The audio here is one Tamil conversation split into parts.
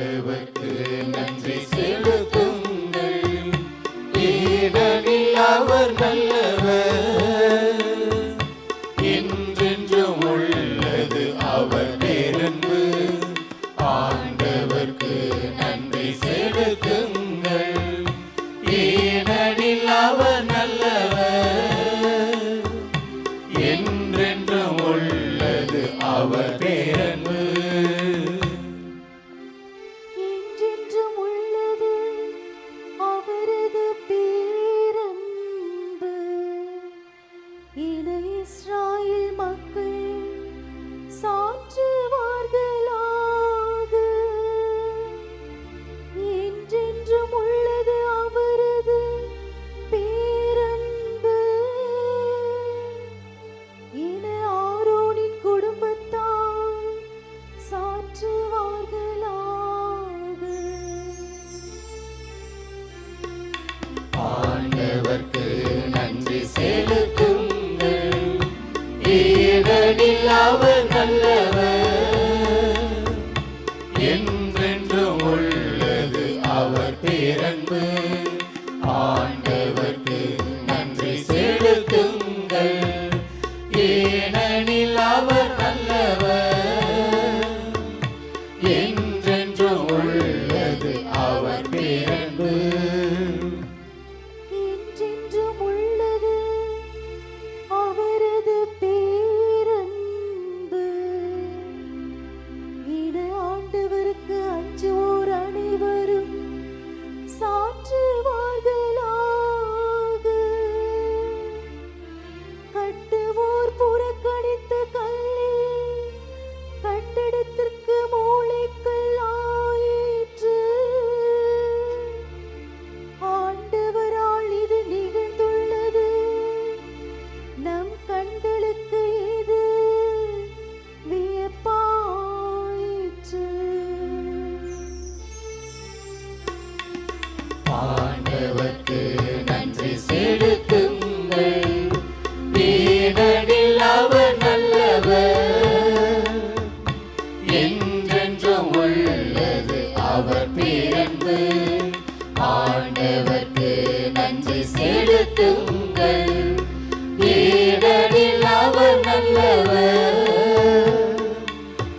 நன்றி செலுத்துங்கள். ஏனெனில் அவர் நல்லவர். என்றென்றும் உள்ளது அவர் பேரன்பு. ஆண்டவர்க்கு நன்றி செலுத்துங்கள். ஏனெனில் அவர் நல்லவர். என்றென்றும் உள்ளது அவர் பேரன்பு. இஸ்ராயில் மக்கள் சாற்று அவர் நல்லவர். என்றென்றும் உள்ளது அவர் பேரன்பு ஆண்டவர்க்கு நன்றி செலுத்துங்கள். ஏனெனில் அவர் ஆண்டவர்க்கு நன்றி செலுத்துங்கள். ஏனெனில் அவர் நல்லவர். என்றென்றும் உள்ளது அவர் பேரன்பு ஆண்டவர்க்கு நன்றி செலுத்துங்கள். ஏனெனில் அவர் நல்லவர்.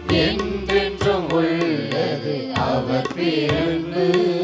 என்றென்றும் உள்ளது அவர் பேரன்பு